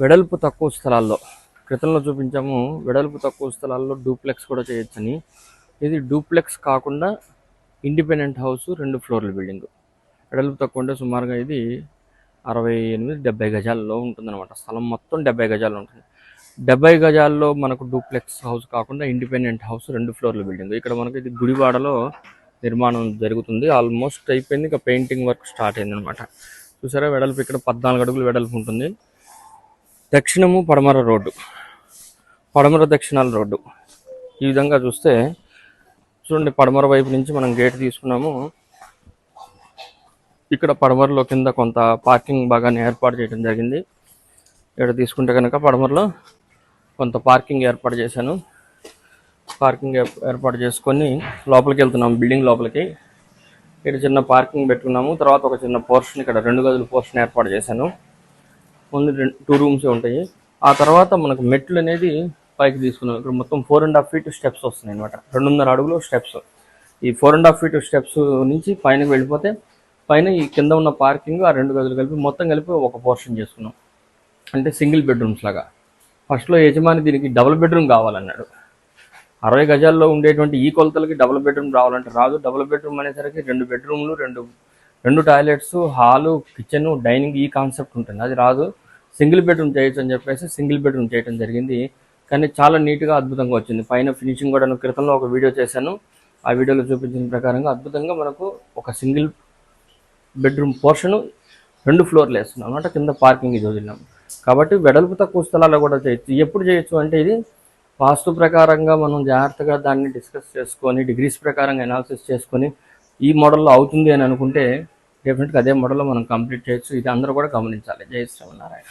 వెడల్పు తక్కువ స్థలాల్లో క్రితంలో చూపించాము వెడల్పు తక్కువ స్థలాల్లో డూప్లెక్స్ కూడా చేయొచ్చని. ఇది డూప్లెక్స్ కాకుండా ఇండిపెండెంట్ హౌస్ రెండు ఫ్లోర్ల బిల్డింగ్. వెడల్పు తక్కువ ఉంటే సుమారుగా ఇది అరవై ఎనిమిది డెబ్బై గజాల్లో ఉంటుందన్నమాట. స్థలం మొత్తం డెబ్బై గజాలు ఉంటుంది. డెబ్బై గజాల్లో మనకు డూప్లెక్స్ హౌస్ కాకుండా ఇండిపెండెంట్ హౌస్ రెండు ఫ్లోర్ల బిల్డింగ్. ఇక్కడ మనకి ఇది గుడివాడలో నిర్మాణం జరుగుతుంది. ఆల్మోస్ట్ అయిపోయింది. ఇంకా పెయింటింగ్ వర్క్ స్టార్ట్ అయింది అనమాట చూసారా వెడల్పు ఇక్కడ పద్నాలుగు అడుగులు వెడల్పు ఉంటుంది. దక్షిణము పడమర రోడ్డు. పడమర దక్షిణాల రోడ్డు. ఈ విధంగా చూస్తే చూడండి పడమర వైపు నుంచి మనం గేట్ తీసుకున్నాము. ఇక్కడ పడమరలో కింద కొంత పార్కింగ్ భాగాన్ని ఏర్పాటు చేయడం జరిగింది. ఇక్కడ తీసుకుంటే కనుక పడమరలో కొంత పార్కింగ్ ఏర్పాటు చేశాను. పార్కింగ్ ఏర్పాటు చేసుకొని లోపలికి వెళ్తున్నాము బిల్డింగ్ లోపలికి. ఇక్కడ చిన్న పార్కింగ్ పెట్టుకున్నాము. తర్వాత ఒక చిన్న పోర్షన్ ఇక్కడ రెండు గదుల పోర్షన్ ఏర్పాటు చేశాను. ముందు రెండు టూ రూమ్స్ ఉంటాయి. ఆ తర్వాత మనకు మెట్లు అనేది పైకి తీసుకున్నాం. ఇక్కడ మొత్తం four and half feet steps వస్తున్నాయి అనమాట రెండున్నర అడుగులు స్టెప్స్ ఈ four and half feet steps నుంచి పైనకి వెళ్ళిపోతే పైన ఈ కింద ఉన్న పార్కింగ్ ఆ రెండు గదులు కలిపి మొత్తం కలిపి ఒక పోర్షన్ చేసుకున్నాం. అంటే సింగిల్ బెడ్రూమ్స్ లాగా. ఫస్ట్లో యజమాని దీనికి డబుల్ బెడ్రూమ్ కావాలన్నాడు. అరవై గజాల్లో ఉండేటువంటి ఈ కొలతలకి డబుల్ బెడ్రూమ్ రావాలంటే రాదు. డబుల్ బెడ్రూమ్ అనేసరికి రెండు బెడ్రూమ్లు రెండు రెండు టాయిలెట్స్ హాలు కిచెన్ డైనింగ్ ఈ కాన్సెప్ట్ ఉంటుంది. అది రాదు. సింగిల్ బెడ్రూమ్ చేయొచ్చు అని చెప్పేసి సింగిల్ బెడ్రూమ్ చేయడం జరిగింది. కానీ చాలా నీట్గా అద్భుతంగా వచ్చింది. పైన ఫినిషింగ్ కూడా నేను క్రితంలో ఒక వీడియో చేశాను. ఆ వీడియోలో చూపించిన ప్రకారంగా అద్భుతంగా మనకు ఒక సింగిల్ బెడ్రూమ్ పోర్షన్ రెండు ఫ్లోర్లు వేస్తున్నాం. అనమాట కింద పార్కింగ్ ఇది వదిలినాం. కాబట్టి వెడల్పు తక్కువ స్థలాల్లో కూడా చేయొచ్చు. ఎప్పుడు చేయొచ్చు అంటే ఇది వాస్తు ప్రకారంగా మనం జాగ్రత్తగా దాన్ని డిస్కస్ చేసుకొని డిగ్రీస్ ప్రకారంగా అనాలిసిస్ చేసుకొని ఈ మోడల్లో అవుతుంది అని అనుకుంటే డెఫినెట్గా అదే మోడల్లో మనం కంప్లీట్ చేయొచ్చు. ఇది అందరూ కూడా గమనించాలి. జయ శ్రీమన్నారాయణ